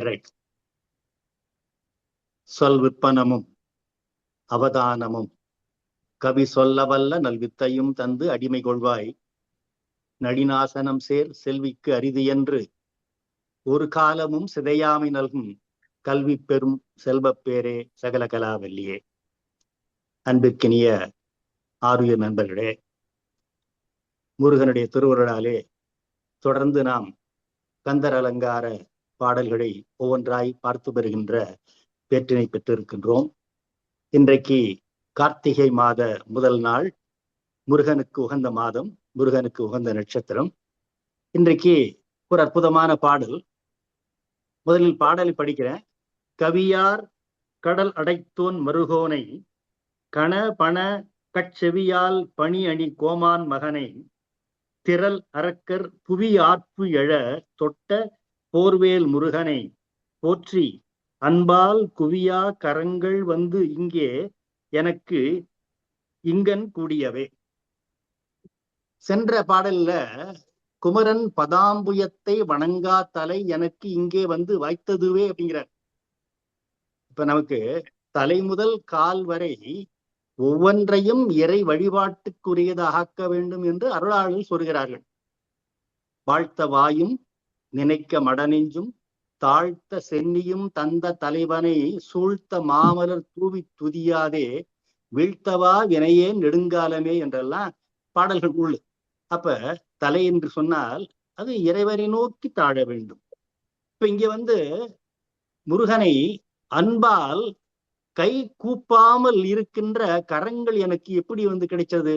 Right சொல் விற்பனமும் அவதானமும். கவி சொல்லவல்ல நல்வித்தையும் தந்து அடிமை கொள்வாய். நடிநாசனம் சேர் செல்விக்கு அரிது என்று ஒரு காலமும் சிதையாமை நல்கும் கல்வி பெறும் செல்வப் பேரே சகல கலாவல்லியே அன்பிற்கினிய ஆரிய நண்பர்களே முருகனுடைய திருவுருளாலே தொடர்ந்து நாம் கந்தர் அலங்கார பாடல்களை ஒவ்வொன்றாய் பார்த்து வருகின்ற பேற்றினை பெற்றிருக்கின்றோம். இன்றைக்கு கார்த்திகை மாத முதல் நாள் முருகனுக்கு உகந்த மாதம் முருகனுக்கு உகந்த நட்சத்திரம். இன்றைக்கு ஒரு அற்புதமான பாடல். முதலில் பாடலை படிக்கிறேன். கவியார் கடல் அடைத்தோன் மருகோனை கண பண கட்செவியால் பணி அணி கோமான் மகனை திரள் அரக்கர் புவி ஆர்ப்பு எழ தொட்ட போர்வேல் முருகனை போற்றி அன்பால் குவியா கரங்கள் வந்து இங்கே எனக்கு இங்கன் கூடியவே. சென்ற பாடல்ல குமரன் பதாம்புயத்தை வணங்கா தலை எனக்கு இங்கே வந்து வாய்த்ததுவே அப்படிங்கிறார். இப்ப நமக்கு தலை முதல் கால் வரை ஒவ்வொன்றையும் இறை வழிபாட்டுக்குரியதாக வேண்டும் என்று அருளாளர்கள் சொல்கிறார்கள். வாழ்த்த வாயும் நினைக்க மடனெஞ்சும் தாழ்த்த சென்னியும் தந்த தலைவனை சூழ்த்த மாமலர் தூவி துதியாதே வீழ்த்தவா வினையே நெடுங்காலமே என்றெல்லாம் பாடல்கள் உள்ளு. அப்ப தலை என்று சொன்னால் அது இறைவனை நோக்கி தாழ வேண்டும். இப்ப இங்க வந்து முருகனை அன்பால் கை கூப்பாமல் இருக்கின்ற கரங்கள் எனக்கு எப்படி வந்து கிடைச்சது?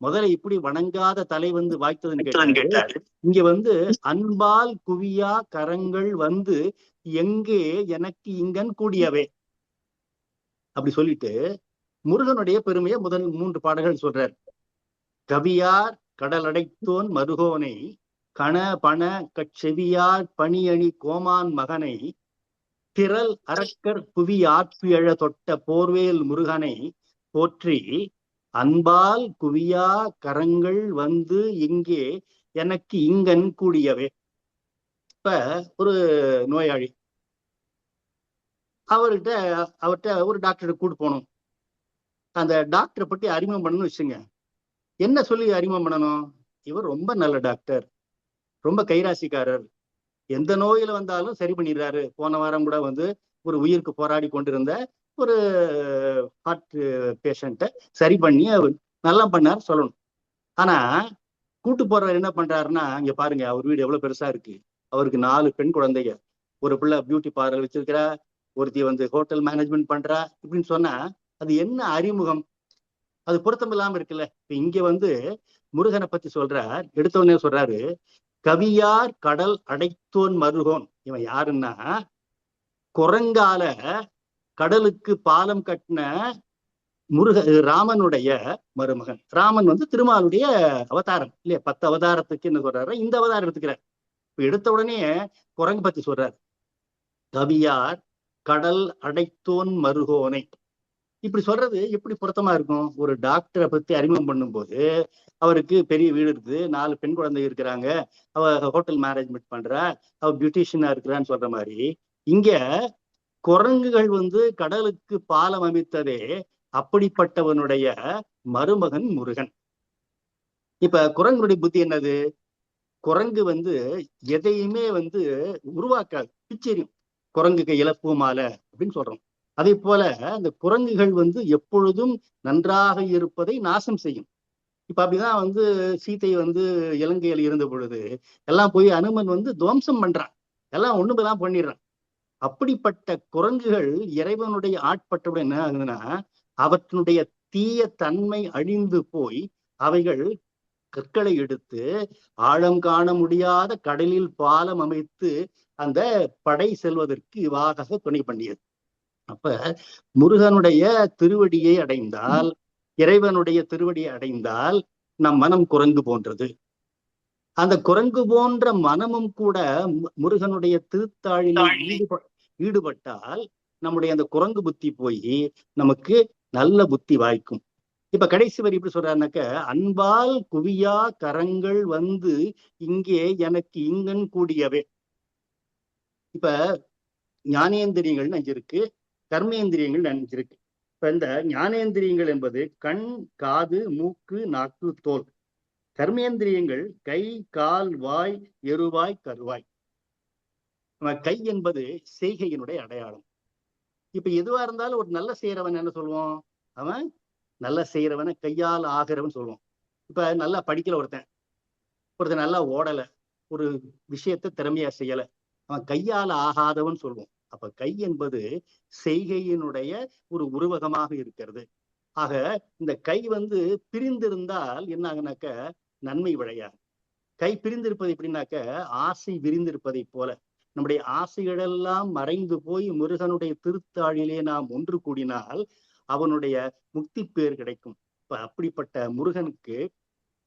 முதல்ல இப்படி வணங்காத தலை வந்து வாய்த்ததுன்னு கேட்டாரு. இங்க வந்து அன்பால் குவியா கரங்கள் வந்து எங்கே எனக்கு இங்கன் கூடியவே. அப்படி சொல்லிட்டு முருகனுடைய பெருமையை முதல் மூன்று பாடல்கள் சொல்றார். கவியார் கடல் அடைத்தோன் மருகோனை கண பண கச்செவியார் பணியணி கோமான் மகனை திரள் அரக்கர் புவி ஆற்பி எழ தொட்ட போர்வேல் முருகனை போற்றி அன்பால் குவியா கரங்கள் வந்து இங்கே எனக்கு இங்கன் கூடியவே. இப்ப ஒரு நோயாளி அவர்கிட்ட அவர்கிட்ட ஒரு டாக்டரை கூட்டு போகணும். அந்த டாக்டரை பற்றி அறிமுகம் பண்ணணும்னு வச்சுங்க என்ன சொல்லி அறிமுகம் பண்ணணும்? இவர் ரொம்ப நல்ல டாக்டர் ரொம்ப கைராசிக்காரர். எந்த நோயில வந்தாலும் சரி பண்ணிடுறாரு. போன வாரம் கூட வந்து ஒரு உயிருக்கு போராடி கொண்டிருந்த ஒரு ஹார்ட் பேஷண்ட்டை சரி பண்ணி அவர் நல்லா பண்ணார் சொல்லணும். ஆனா கூட்டு போறவர் என்ன பண்றாருன்னா இங்க பாருங்க அவர் வீடு எவ்வளவு பெருசா இருக்கு. அவருக்கு நாலு பெண் குழந்தைங்க. ஒரு பிள்ளை பியூட்டி பார்லர் வச்சிருக்கிறா ஒருத்தி வந்து ஹோட்டல் மேனேஜ்மெண்ட் பண்றா இப்படின்னு சொன்னா அது என்ன அறிமுகம்? அது பொருத்தம் இல்லாம இருக்குல்ல. இப்ப இங்க வந்து முருகனை பத்தி சொல்றார் எடுத்தவனே சொல்றாரு கவியார் கடல் அடைத்தோன் மருகோன். இவன் யாருன்னா குரங்கால கடலுக்கு பாலம் கட்டின முருக ராமனுடைய மருமகன். ராமன் வந்து திருமாலுடைய அவதாரம் இல்லையா? பத்து அவதாரத்துக்கு என்ன சொல்றாரு இந்த அவதாரம் எடுத்துக்கிறார். இப்ப எடுத்த உடனே குரங்கு பத்தி சொல்றாரு. கவியார் கடல் அடைத்தோன் மருகோனை. இப்படி சொல்றது எப்படி பொருத்தமா இருக்கும்? ஒரு டாக்டரை பத்தி அறிமுகம் பண்ணும்போது அவருக்கு பெரிய வீடு இருக்குது. நாலு பெண் குழந்தை இருக்கிறாங்க. அவ ஹோட்டல் மேனேஜ்மெண்ட் பண்றா. அவ பியூட்டிஷியனா இருக்கிறான்னு சொல்ற மாதிரி இங்க குரங்குகள் வந்து கடலுக்கு பாலம் அமைத்ததே அப்படிப்பட்டவனுடைய மருமகன் முருகன். இப்ப குரங்குடைய புத்தி என்னது? குரங்கு வந்து எதையுமே வந்து உருவாக்காது. பிச்சரியும். குரங்குக்கு இழப்பு மாலை அப்படின்னு சொல்றோம். அதே போல அந்த குரங்குகள் வந்து எப்பொழுதும் நன்றாக இருப்பதை நாசம் செய்யும். இப்ப அப்படிதான் வந்து சீத்தை வந்து இலங்கையில் இருந்த பொழுது எல்லாம் போய் அனுமன் வந்து துவம்சம் பண்றான். எல்லாம் ஒண்ணுமேதான் பண்ணிடுறான். அப்படிப்பட்ட குரங்குகள் இறைவனுடைய ஆட்பட்டவுடன் என்ன ஆகுதுன்னா அவற்றினுடைய தீய தன்மை அழிந்து போய் அவைகள் கற்களை எடுத்து ஆழம் காண முடியாத கடலில் பாலம் அமைத்து அந்த படை செல்வதற்கு இவாக துணை பண்ணியது. அப்ப முருகனுடைய திருவடியை அடைந்தால் இறைவனுடைய திருவடியை அடைந்தால் நம் மனம் குரங்கு போன்றது. அந்த குரங்கு போன்ற மனமும் கூட முருகனுடைய திருத்தாழில் ஈடுப ஈடுபட்டால் நம்முடைய அந்த குரங்கு புத்தி போய் நமக்கு நல்ல புத்தி வாய்க்கும். இப்ப கடைசி வரி எப்படி சொல்றாருனாக்க அன்பால் குவியா கரங்கள் வந்து இங்கே எனக்கு இங்கன் கூடியவே. இப்ப ஞானேந்திரியங்கள்னு அஞ்சு இருக்கு கர்மேந்திரியங்கள் அஞ்சு இருக்கு இப்ப இந்த ஞானேந்திரியங்கள் என்பது கண் காது மூக்கு நாக்கு தோல். கர்மேந்திரியங்கள் கை கால் வாய் எருவாய் கருவாய். நம்ம கை என்பது செய்கையினுடைய அடையாளம். இப்ப எதுவா இருந்தாலும் ஒரு நல்ல செய்யறவன் என்ன சொல்லுவோம் அவன் நல்ல செய்யறவனை கையால் ஆகிறவன் சொல்லுவோம் இப்ப நல்லா படிக்கல ஒருத்தன். ஒருத்தன் நல்லா ஓடல. ஒரு விஷயத்த திறமையா செய்யல. அவன் கையால் ஆகாதவன் சொல்லுவோம் அப்ப கை என்பது செய்கையினுடைய ஒரு உருவகமாக இருக்கிறது. ஆக இந்த கை வந்து பிரிந்திருந்தால் என்ன ஆகுனாக்க நன்மை விளையாது. கை பிரிந்திருப்பது எப்படின்னாக்க ஆசை விரிந்திருப்பதை போல. நம்முடைய ஆசைகளெல்லாம் மறைந்து போய் முருகனுடைய திருத்தாழிலே நாம் ஒன்று கூடினால் அவனுடைய முக்தி பேர் கிடைக்கும். இப்ப அப்படிப்பட்ட முருகனுக்கு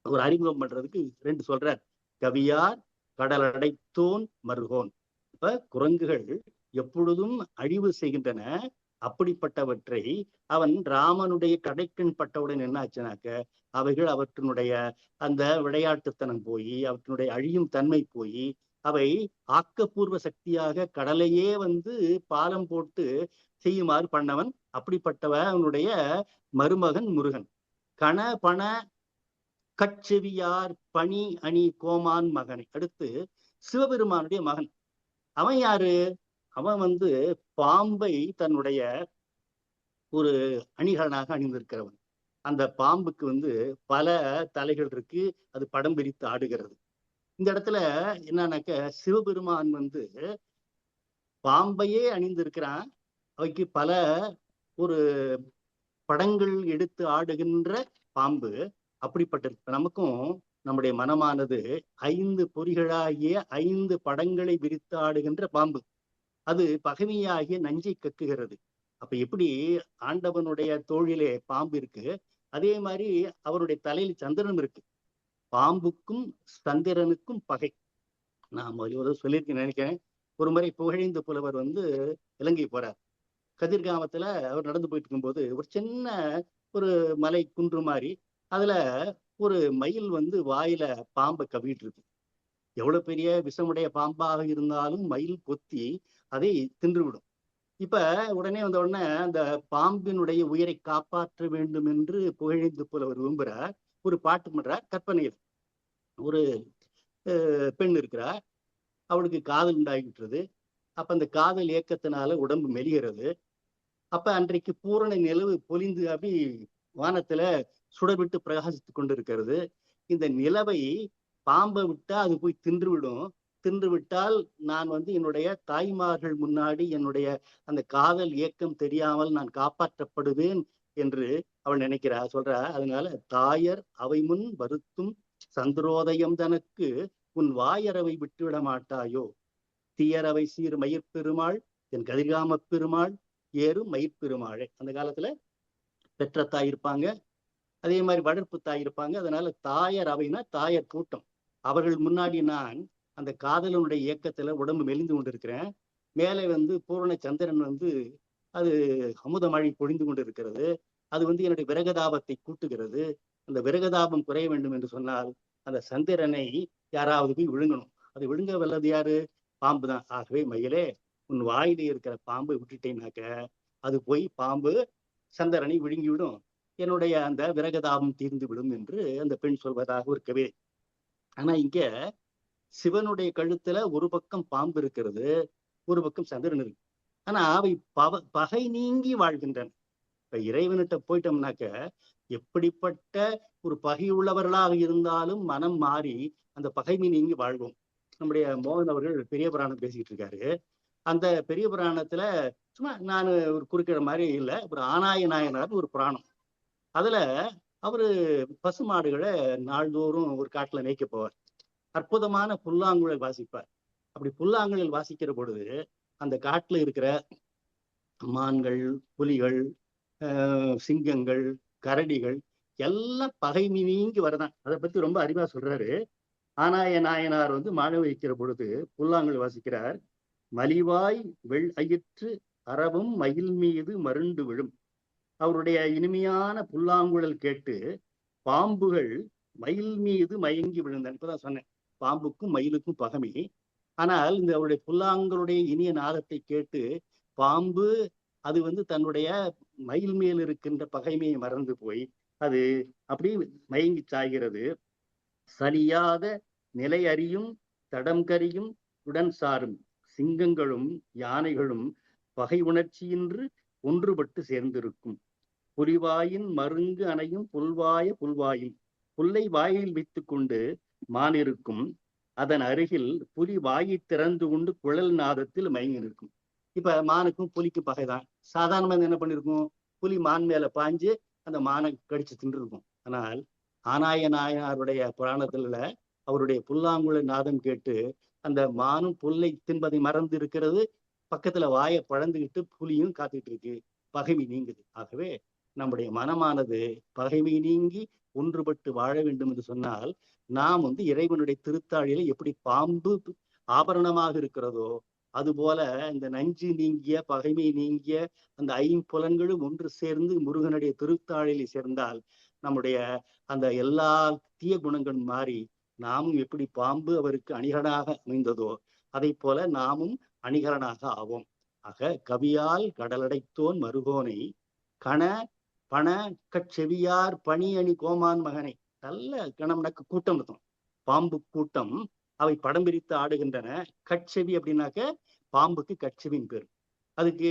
ஒரு அறிமுகம் பண்றதுக்கு ரெண்டு சொல்றார். கவியார் கடல் அடைத்தோன் மருகோன். இப்ப குரங்குகள் எப்பொழுதும் அழிவு செய்கின்றன. அப்படிப்பட்டவற்றை அவன் ராமனுடைய கடைக்கண் பட்டவுடன் என்ன ஆச்சுனாக்க அவைகள் அவற்றினுடைய அந்த விளையாட்டுத்தனம் போய் அவற்றினுடைய அழியும் தன்மை போய் அவை ஆக்கப்பூர்வ சக்தியாக கடலையே வந்து பாலம் போட்டு செய்யுமாறு பண்ணவன் அப்படிப்பட்டவன் அவனுடைய மருமகன் முருகன். கண பண கட்செவியார் பணி அணி கோமான் மகனை. அடுத்து சிவபெருமானுடைய மகன். அவன் யாரு? அவன் வந்து பாம்பை தன்னுடைய ஒரு அணிகலனாக அணிந்திருக்கிறவன். அந்த பாம்புக்கு வந்து பல தலைகள் இருக்கு அது படம் பிரித்து ஆடுகிறது. இந்த இடத்துல என்னன்னாக்க சிவபெருமான் வந்து பாம்பையே அணிந்திருக்கிறான். அவைக்கு பல ஒரு படங்கள் எடுத்து ஆடுகின்ற பாம்பு அப்படிப்பட்டிருக்கு. நமக்கும் நம்முடைய மனமானது ஐந்து பொறிகளாகிய ஐந்து படங்களை விரித்து ஆடுகின்ற பாம்பு. அது பகைமையாகிய நஞ்சை கக்குகிறது. அப்ப எப்படி ஆண்டவனுடைய தோழிலே பாம்பு இருக்கு? அதே மாதிரி அவருடைய தலையில் சந்திரன் இருக்கு. பாம்புக்கும் சந்திரனுக்கும் பகை. நான் ஒரு சொல்லியிருக்கேன் நினைக்கிறேன். ஒரு முறை புகழிந்த புலவர் வந்து இலங்கை போறார். கதிர்காமத்துல அவர் நடந்து போயிட்டு இருக்கும்போது ஒரு சின்ன ஒரு மலை குன்று மாதிரி அதுல ஒரு மயில் வந்து வாயில பாம்பை கவிட்டு இருக்கு. எவ்வளவு பெரிய விஷமுடைய பாம்பாக இருந்தாலும் மயில் கொத்தி அதை தின்றுவிடும். இப்ப உடனே வந்த உடனே அந்த பாம்பினுடைய உயிரை காப்பாற்ற வேண்டும் என்று புகழிந்து புலவர் விரும்புகிறார் ஒரு பாட்டு பண்றார் கற்பனையில். ஒரு பெண் இருக்கிறார். அவளுக்கு காதல் உண்டாகிட்டுருது அப்ப அந்த காதல் இயக்கத்தினால உடம்பு மெலிகிறது. அப்ப அன்றைக்கு பூரண நிலவு பொலிந்து அப்படி வானத்துல சுடர்விட்டு பிரகாசித்து கொண்டிருக்கிறது. இந்த நிலவை பாம்பை விட்டா அது போய் தின்று விடும் தின்று விட்டால் நான் வந்து என்னுடைய தாய்மார்கள் முன்னாடி என்னுடைய அந்த காதல் இயக்கம் தெரியாமல் நான் காப்பாற்றப்படுவேன் என்று அவள் நினைக்கிறா சொல்றா அதனால தாயர் அவை முன் வருத்தும் சந்திரோதயம் தனக்கு உன் வாயரவை விட்டுவிட மாட்டாயோ? தீயரவை சீர் மயிர்பெருமாள் என் கதிர்காம பெருமாள் ஏறும் மயிர்பெருமாளே அந்த காலத்துல பெற்ற தாய் இருப்பாங்க. அதே மாதிரி வளர்ப்பு தாய் இருப்பாங்க. அதனால தாயர் அவைனா தாயர் கூட்டம். அவர்கள் முன்னாடி நான் அந்த காதலனுடைய இயக்கத்துல உடம்பு மெலிந்து கொண்டிருக்கிறேன். மேலே வந்து பூரண சந்திரன் வந்து அது அமுதமழை பொழிந்து கொண்டிருக்கிறது. அது வந்து என்னுடைய விரகதாபத்தை கூட்டுகிறது. அந்த விரகதாபம் குறைய வேண்டும் என்று சொன்னால் அந்த சந்திரனை யாராவது போய் விழுங்கணும். அது விழுங்க வல்லது யாரு? பாம்பு தான். ஆகவே மயிலே உன் வாயில இருக்கிற பாம்பை விட்டுட்டேனாக்க அது போய் பாம்பு சந்திரனை விழுங்கி விடும் என்னுடைய அந்த விரகதாபம் தீர்ந்து விடும் என்று அந்த பெண் சொல்வதாக ஒரு கவிதை ஆனா இங்க சிவனுடைய கழுத்துல ஒரு பக்கம் பாம்பு இருக்கிறது ஒரு பக்கம் சந்திரன் இருக்கு. ஆனா அவை பவ பகை நீங்கி வாழ்கின்றன. இப்ப இறைவன்கிட்ட போயிட்டோம்னாக்க எப்படிப்பட்ட ஒரு பகை உள்ளவர்களாக இருந்தாலும் மனம் மாறி அந்த பகைமை நீங்கி வாழ்வோம். நம்முடைய மோகன் அவர்கள் பெரிய புராணம் பேசிக்கிட்டு இருக்காரு. அந்த பெரிய புராணத்துல சும்மா நான் ஒரு குறுக்கிற மாதிரி இல்லை ஒரு ஆனாய நாயனார் ஒரு புராணம். அதுல அவரு பசுமாடுகளை நாள்தோறும் ஒரு காட்டுல மேய்க்க போவார். அற்புதமான புல்லாங்குழல் வாசிப்பார். அப்படி புல்லாங்குழல் வாசிக்கிற பொழுது அந்த காட்டுல இருக்கிற மான்கள் புலிகள் சிங்கங்கள் கரடிகள் எல்லாம் பகை நீங்கி வரதான். அதை பத்தி ரொம்ப அறிவா சொல்றாரு. ஆனாய நாயனார் வந்து மாழ வைக்கிற பொழுது புல்லாங்குழல் வாசிக்கிறார். மலிவாய் வெள் அயிற்று அறவும் மயில் மீது மருண்டு விழும். அவருடைய இனிமையான புல்லாங்குழல் கேட்டு பாம்புகள் மயில் மீது மயங்கி விழுந்தான். இப்பதான் சொன்னேன். பாம்புக்கும் மயிலுக்கும் பகமை. ஆனால் இந்த அவருடைய புல்லாங்களுடைய இனிய நாதத்தை கேட்டு பாம்பு அது வந்து தன்னுடைய மயில் மேல் இருக்கின்ற பகைமையை மறந்து போய் அது அப்படியே மயங்கி சாய்கிறது. சலியாத நிலை அறியும் தடம் கரியும் உடன் சாரும் சிங்கங்களும் யானைகளும் பகை உணர்ச்சியின்று ஒன்றுபட்டு சேர்ந்திருக்கும். புலிவாயின் மருங்கு அணையும் புல்வாய புல்வாயில். புல்லை வாயில் வைத்துக் கொண்டு மானிருக்கும் அதன் அருகில் புலி வாயை திறந்து கொண்டு குழல் நாதத்தில் மயங்கி இருக்கும் இப்ப மானுக்கும் புலிக்கும் பகைதான். சாதாரணமா என்ன பண்ணிருக்கும்? புலி மான் மேல பாஞ்சு அந்த மானை கடிச்சு தின்றுருக்கும். ஆனால் ஆனாய நாயனாருடைய புராணத்துல அவருடைய புல்லாங்குழல் நாதம் கேட்டு அந்த மானும் புல்லை தின்பதை மறந்து இருக்கிறது பக்கத்துல வாயை பழந்துகிட்டு புலியும் காத்துக்கிட்டு இருக்கு. பகைமை நீங்குது. ஆகவே நம்முடைய மனமானது பகைமை நீங்கி ஒன்றுபட்டு வாழ வேண்டும் என்று சொன்னால் நாம் வந்து இறைவனுடைய திருத்தாழியில எப்படி பாம்பு ஆபரணமாக இருக்கிறதோ அதுபோல இந்த நஞ்சு நீங்கிய பகைமை நீங்கிய அந்த ஐம்புலன்களும் ஒன்று சேர்ந்து முருகனுடைய திருத்தாழிலை சேர்ந்தால் நம்முடைய அந்த எல்லா தீய குணங்களும் மாறி நாமும் எப்படி பாம்பு அவருக்கு அணிகனாக அமைந்ததோ அதை போல நாமும் அணிகரனாக ஆவோம். ஆக கவியால் கடலடைத்தோன் மருகோனை கண பண கச்செவியார் பணி அணி கோமான் மகனை. நல்ல கணம்னாக்க கூட்டம் இருக்கும். பாம்பு கூட்டம் அவை படம் பிரித்து ஆடுகின்றன. கட்செவி அப்படின்னாக்க பாம்புக்கு கட்செவின் பேர். அதுக்கு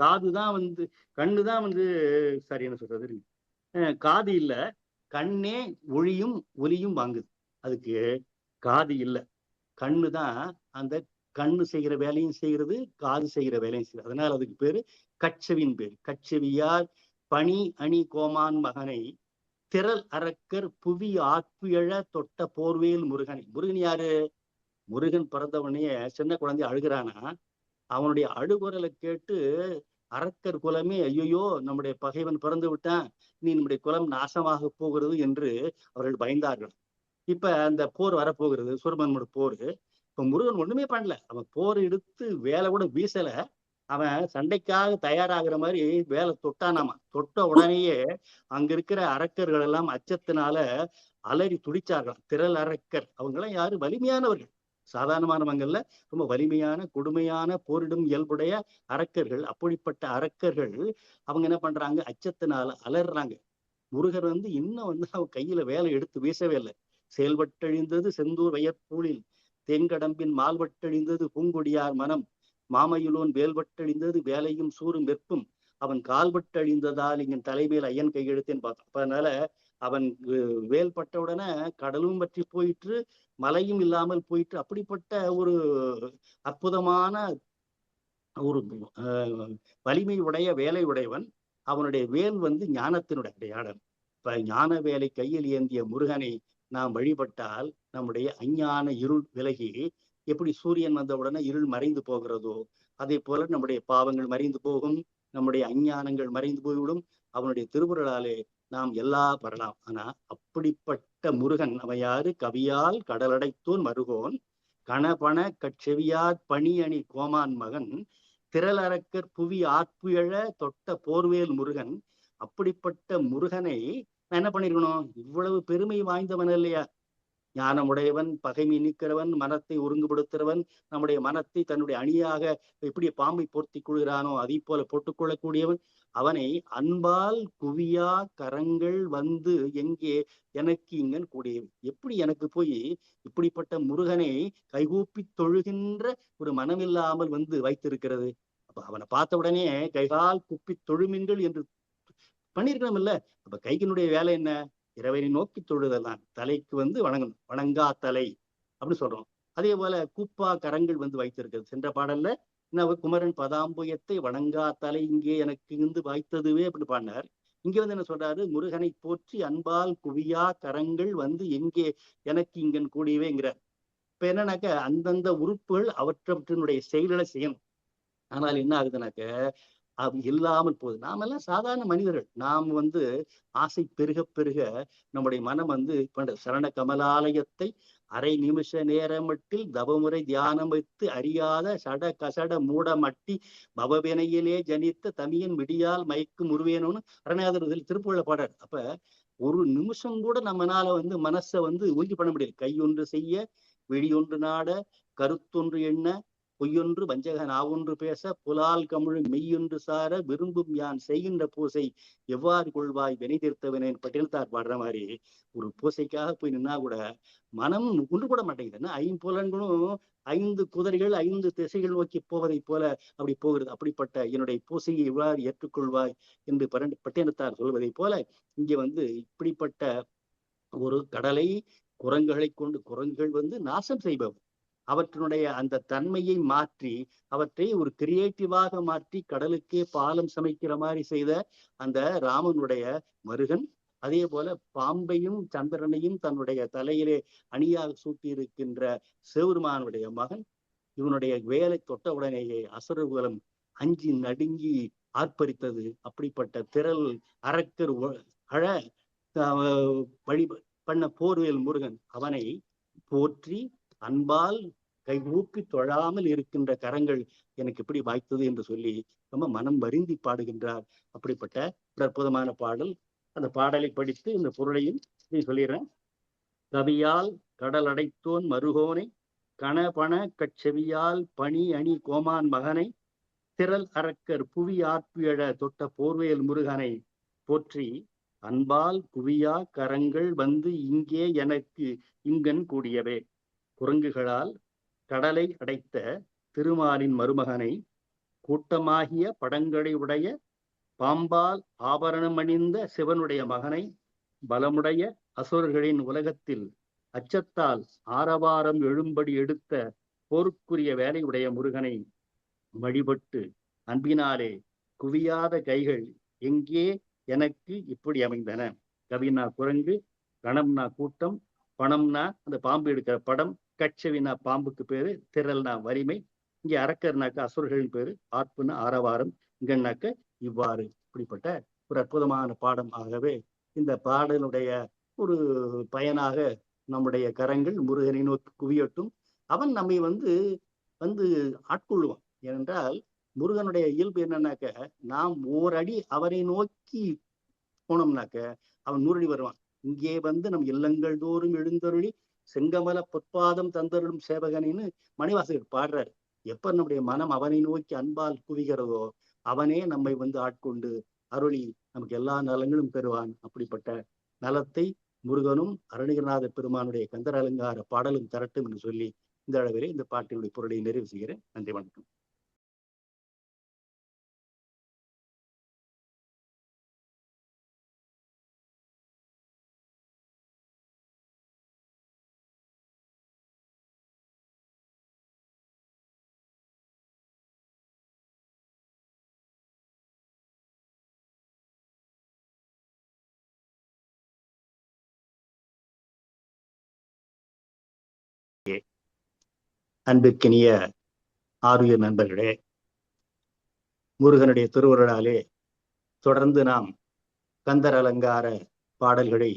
காதுதான் வந்து கண்ணுதான் வந்து சரி என்ன சொல்றது? காது இல்ல. கண்ணே ஒளியும் ஒலியும் வாங்குது. அதுக்கு காது இல்ல. கண்ணுதான் அந்த கண்ணு செய்கிற வேலையும் செய்கிறது காது செய்கிற வேலையும் செய்கிறது. அதனால அதுக்கு பேரு கச்சவின் பேர். கச்சவியார் பனி அணி கோமான் மகனை திரள் அரக்கர் புவி ஆட்பியழ தொட்ட போர்வேல் முருகனை. முருகன் யாரு? முருகன் பிறந்தவனைய சின்ன குழந்தை அழுகிறானா? அவனுடைய அழுகுறலை கேட்டு அரக்கர் குலமே ஐயோ நம்முடைய பகைவன் பிறந்து விட்டான். நீ நம்முடைய குலம் நாசமாக போகிறது என்று அவர்கள் பயந்தார்கள். இப்ப அந்த போர் வரப்போகிறது சூரபன்மோட போர். இப்ப முருகன் ஒண்ணுமே பண்ணல. அவன் போர் எடுத்து வேலை கூட வீசல. அவன் சண்டைக்காக தயாராகிற மாதிரி வேலை தொட்டானாமா? தொட்ட உடனேயே அங்க இருக்கிற அரக்கர்கள் எல்லாம் அச்சத்தினால அலறி துடிச்சார்களாம். திரள் அரக்கர். அவங்க எல்லாம் யாரு? வலிமையானவர்கள். சாதாரணமானவங்கள்ல ரொம்ப வலிமையான கொடுமையான போரிடும் இயல்புடைய அரக்கர்கள். அப்படிப்பட்ட அரக்கர்கள் அவங்க என்ன பண்றாங்க? அச்சத்தினால அலறாங்க. முருகர் வந்து இன்னும் வந்து அவன் கையில வேலை எடுத்து வீசவே இல்லை. செயல்பட்டழிந்தது செந்தூர் வயற்பூலில் தென்கடம்பின் மால்வட்டழிந்தது பூங்கொடியார் மனம். மாமையுலோன் வேல்வட்டழிந்தது வேலையும் சூரும் வெப்பும். அவன் கால்வட்டழிந்ததால் இங்க தலைமையில் ஐயன் கையெழுத்தேன்னு பார்த்தான். அதனால அவன் வேல் பட்ட உடனே கடலும் பற்றி போயிற்று மலையும் இல்லாமல் போயிட்டு அப்படிப்பட்ட ஒரு அற்புதமான ஒரு வலிமை உடைய வேலை உடையவன். அவனுடைய வேல் வந்து ஞானத்தினுடைய அடையாளம். இப்ப ஞான வேலை கையில் ஏந்திய முருகனை நாம் வழிபட்டால் நம்முடைய அஞ்ஞான இருள் விலகி எப்படி சூரியன் வந்தவுடனே இருள் மறைந்து போகிறதோ அதே போல நம்முடைய பாவங்கள் மறைந்து போகும் நம்முடைய அஞ்ஞானங்கள் மறைந்து போய்விடும். அவனுடைய திருவுருளாலே நாம் எல்லா பெறலாம் ஆனா அப்படிப்பட்ட முருகன் அவன் யாரு கவியால் கடலடைத்தோன் மருகோன் கணபண கட்செவியார் பணி அணி கோமான் மகன் திரளரக்கர் புவி ஆட்புயழ தொட்ட போர்வேல் முருகன். அப்படிப்பட்ட முருகனை நான் என்ன பண்ணிருக்கணும்? இவ்வளவு பெருமை வாய்ந்தவன் இல்லையா ஞானமுடையவன் பகைமை நீக்கிறவன் மனத்தை ஒருங்குபடுத்துறவன் நம்முடைய மனத்தை தன்னுடைய அணியாக எப்படி பாம்பை பொருத்தி கொள்கிறானோ அதை போல போட்டுக்கொள்ளக்கூடியவன் அவனை அன்பால் குவியா கரங்கள் வந்து எங்கே? எனக்கு இங்கன் கூடியவை எப்படி எனக்கு போய் இப்படிப்பட்ட முருகனை கைகூப்பி தொழுகின்ற ஒரு மனமில்லாமல் வந்து வைத்திருக்கிறது? அப்ப அவனை பார்த்த உடனே கைகால் குப்பி தொழுமின்கள் என்று பண்ணியிருக்கலாம் இல்ல அப்ப கைகினுடைய வேலை என்ன? இறைவனை நோக்கி தொழுதெல்லாம் தலைக்கு வந்து வணங்கணும். வணங்கா தலை அப்படின்னு சொல்றோம். அதே போல கூப்பா கரங்கள் வந்து வைத்திருக்கிறது சென்ற பாடல்ல என்ன குமரன் பதாம்புயத்தை வணங்கா தலை இங்கே எனக்கு இருந்து வாய்த்ததுவே அப்படின்னு பாடினார். இங்க வந்து என்ன சொல்றாரு? முருகனை போற்றி அன்பால் குவியா கரங்கள் வந்து எங்கே? எனக்கு இங்கன் கூடியவேங்கிறார். இப்ப என்னன்னாக்க அந்தந்த உறுப்புகள் அவற்றவற்றினுடைய செயல்களை செய்யணும். ஆனால் என்ன ஆகுதுனாக்க அது இல்லாமல் போகுது. நாமெல்லாம் சாதாரண மனிதர்கள். நாம் வந்து ஆசை பெருக பெருக நம்முடைய மனம் வந்து சரண கமலாலயத்தை அரை நிமிஷ நேரமட்டில் தவமுறை தியானம் வைத்து அறியாத சட கசட மூட மட்டி பவவினையிலே ஜனித்த தமியன் விடியால் மயக்கும் உருவேனும்னு அரணாதர் திருப்புள்ள பாடர் அப்ப ஒரு நிமிஷம் கூட நம்மனால வந்து மனசை வந்து உறுதி பண்ண முடியாது கையொன்று செய்ய விழியொன்று நாட கருத்தொன்று எண்ண பொய்யொன்று வஞ்சக நாவொன்று பேச புலால் கமிழ் மெய்யொன்று சார விரும்பும் யான் செய்கின்ற பூசை எவ்வாறு கொள்வாய்? வினை தீர்த்தவனேன் பட்டியல்தார் பாடுற மாதிரி. ஒரு பூசைக்காக போய் நின்னா கூட மனம் ஒன்று கூட மாட்டேங்குது. ஐம்புலன்களும் ஐந்து குதிரைகள் ஐந்து திசைகள் நோக்கி போவதை போல அப்படி போகிறது. அப்படிப்பட்ட என்னுடைய பூசையை எவ்வாறு ஏற்றுக்கொள்வாய் என்று பரண்டு பட்டினத்தார் சொல்வதை போல இங்கே வந்து இப்படிப்பட்ட ஒரு கடலை குரங்குகளை கொண்டு குரங்குகள் வந்து நாசம் செய்பவர் அவற்றினுடைய அந்த தன்மையை மாற்றி அவற்றை ஒரு கிரியேட்டிவாக மாற்றி கடலுக்கே பாலம் சமைக்கிற மாதிரி செய்த அந்த ராமனுடைய மருகன் அதே போல பாம்பையும் சந்திரனையும் தன்னுடைய தலையிலே அணியாக சூட்டியிருக்கின்ற சிவருமானுடைய மகன் இவனுடைய வேலை தொட்ட உடனேயே அசுரகுலம் அஞ்சி நடுங்கி ஆர்ப்பரித்தது. அப்படிப்பட்ட திரள் அரக்கர் அழ வழி பண்ண போர்வேல் முருகன் அவனை போற்றி அன்பால் கைகூப்பி தொழாமல் இருக்கின்ற கரங்கள் எனக்கு எப்படி வாய்த்தது என்று சொல்லி ரொம்ப மனம் வருந்தி பாடுகின்றார். அப்படிப்பட்ட அற்புதமான பாடல். அந்த பாடலை படித்து இந்த பொருளையும் நீ சொல்லிடுறேன். கவியால் கடல் அடைத்தோன் மருகோனை கணபண கச்செவியால் பணி அணி கோமான் மகனை திரள் அரக்கர் புவி ஆற்பியழ தொட்ட போர்வேல் முருகனை போற்றி அன்பால் குவியா கரங்கள் வந்து இங்கே எனக்கு இங்கன் கூடியவே. குரங்குகளால் கடலை அடைத்த திருமாலின் மருமகனை கூட்டமாகிய படங்களை உடைய பாம்பால் ஆபரணம் அணிந்த சிவனுடைய மகனை பலமுடைய அசுரர்களின் உலகத்தில் அச்சத்தால் ஆரவாரம் எழும்படி எடுத்த போருக்குரிய வேலையுடைய முருகனை வழிபட்டு அன்பினாலே குவியாத கைகள் எங்கே எனக்கு இப்படி அமைந்தன? கவினா குரங்கு கணம்னா கூட்டம் பணம்னா அந்த பாம்பு எடுக்கிற படம் கட்சவினா பாம்புக்கு பேரு திரள்னா வலிமை இங்கே அரக்கர்னாக்க அசுரர்களின் பேரு ஆட்புனா ஆரவாரம் இங்கன்னாக்க இவ்வாறு. இப்படிப்பட்ட ஒரு அற்புதமான பாடம் ஆகவே இந்த பாடலுடைய ஒரு பயனாக நம்முடைய கரங்கள் முருகனை நோக்கி குவியட்டும். அவன் நம்மை வந்து வந்து ஆட்கொள்ளுவான் ஏனென்றால் முருகனுடைய இயல்பு என்னன்னாக்க நாம் ஓரடி அவரை நோக்கி போனோம்னாக்க அவன் நூறடி வருவான். இங்கே வந்து நம் இல்லங்கள் தோறும் எழுந்தருளி செங்கமல பொற்பாதம் தந்தருளும் சேவகனின்னு மணிவாசகர் பாடுறாரு. எப்ப நம்முடைய மனம் அவனை நோக்கி அன்பால் குவிகிறதோ அவனே நம்மை வந்து ஆட்கொண்டு அருளி நமக்கு எல்லா நலங்களும் பெறுவான். அப்படிப்பட்ட நலத்தை முருகனும் அருணகிரநாத பெருமானுடைய கந்தர் அலங்கார பாடலும் தரட்டும் என்று சொல்லி இந்த அளவிலே இந்த பாட்டினுடைய பொருளை நிறைவு செய்கிறேன். நன்றி வணக்கம். அன்பிற்கினிய ஆறுயிர் நண்பர்களே முருகனுடைய திருவருளாலே தொடர்ந்து நாம் கந்தர் அலங்கார பாடல்களை